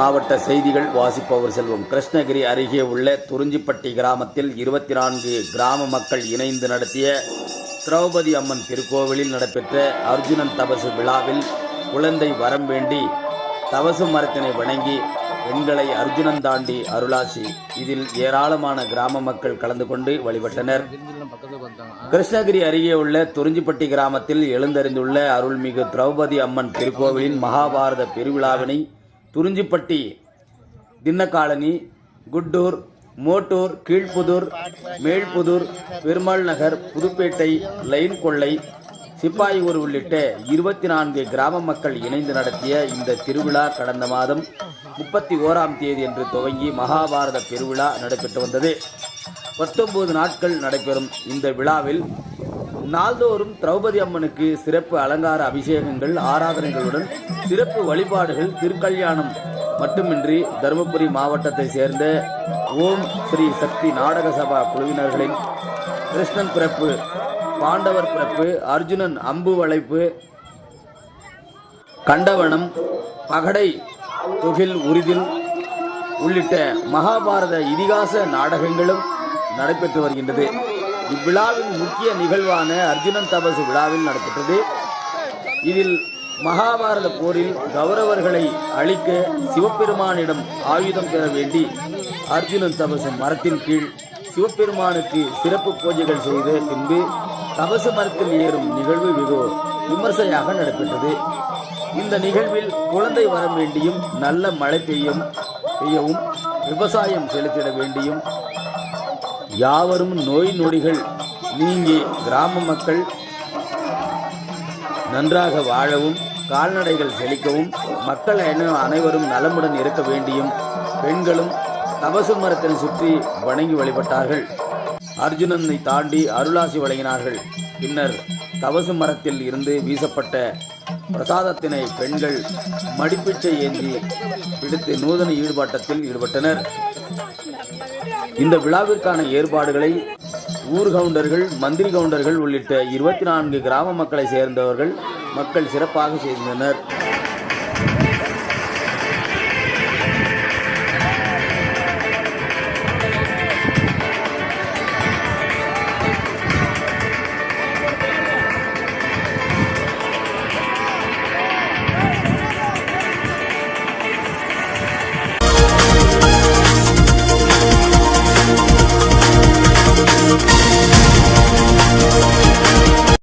மாவட்ட செய்திகள் வாசிப்பவர் செல்வம். கிருஷ்ணகிரி அருகே உள்ள துறிஞ்சிப்பட்டி கிராமத்தில் இருபத்தி நான்கு கிராம மக்கள் இணைந்து நடத்திய திரௌபதி அம்மன் திருக்கோவிலில் நடைபெற்ற அர்ஜுனன் தபசு விழாவில் குழந்தை வரம் வேண்டி தவசு மரத்தினை வணங்கி பெண்களை அர்ஜுனன் தாண்டி அருளாசி. இதில் ஏராளமான கிராம மக்கள் கலந்து கொண்டு வழிபட்டனர். கிருஷ்ணகிரி அருகே உள்ள துறிஞ்சிப்பட்டி கிராமத்தில் எழுந்தறிந்துள்ள அருள்மிகு திரௌபதி அம்மன் திருக்கோவிலின் மகாபாரத பெருவிழாவினை துறிஞ்சிப்பட்டி தின்னக்காலனி குட்டூர் மோட்டூர் கீழ்ப்புதூர் மேல்புதூர் பெருமாள் நகர் புதுப்பேட்டை லைன் கொள்ளை சிப்பாயூர் உள்ளிட்ட இருபத்தி நான்கு கிராம மக்கள் இணைந்து நடத்திய இந்த திருவிழா கடந்த மாதம் முப்பத்தி ஓராம் தேதி என்று துவங்கி மகாபாரத பெருவிழா நடைபெற்று வந்தது. பத்தொன்பது நாட்கள் நடைபெறும் இந்த விழாவில் நாள்தோறும் திரௌபதி அம்மனுக்கு சிறப்பு அலங்கார அபிஷேகங்கள் ஆராதனைகளுடன் சிறப்பு வழிபாடுகள் திருக்கல்யாணம். மட்டுமின்றி தருமபுரி மாவட்டத்தை சேர்ந்த ஓம் ஸ்ரீ சக்தி நாடக சபா குழுவினர்களின் கிருஷ்ணன் பிறப்பு பாண்டவர் பிறப்பு அர்ஜுனன் அம்பு வளைப்பு கண்டவனம் பகடை தொகில் உரிதில் உள்ளிட்ட மகாபாரத இதிகாச நாடகங்களும் நடைபெற்று வருகின்றது. இவ்விழாவின் முக்கிய நிகழ்வான அர்ஜுனன் தபசு விழாவில் நடைபெற்றது. இதில் மகாபாரத போரில் கௌரவர்களை அழிக்க சிவபெருமானிடம் ஆயுதம் பெற வேண்டி அர்ஜுனன் தபசு மரத்தின் கீழ் சிவபெருமானுக்கு சிறப்பு பூஜைகள் செய்த பின்பு தபசு மரத்தில் ஏறும் நிகழ்வு வெகு விமர்சையாக நடைபெற்றது. இந்த நிகழ்வில் குழந்தை வர வேண்டியும் நல்ல மழை பெய்யும் பெய்யவும் விவசாயம் செலுத்திட வேண்டியும் யாவரும் நோய் நொடிகள் நீங்கி கிராம மக்கள் நன்றாக வாழவும் கால்நடைகள் செழிக்கவும் மக்கள் அனை- அனைவரும் நலமுடன் இருக்க வேண்டியும் பெண்களும் தபசு மரத்தினை சுற்றி வணங்கி வழிபட்டார்கள். அர்ஜுனனை தாண்டி அருளாசி வழங்கினார்கள். பின்னர் தவசு மரத்தில் இருந்து வீசப்பட்ட பிரசாதத்தினை பெண்கள் மடிப்பிச்சை ஏந்தி பிடித்து நூதன ஈடுபாட்டத்தில் ஈடுபட்டனர். இந்த விழாவிற்கான ஏற்பாடுகளை ஊர் கவுண்டர்கள் மந்திரி கவுண்டர்கள் உள்ளிட்ட இருபத்தி நான்கு கிராம மக்களை சேர்ந்தவர்கள் மக்கள் சிறப்பாக செய்திருந்தனர்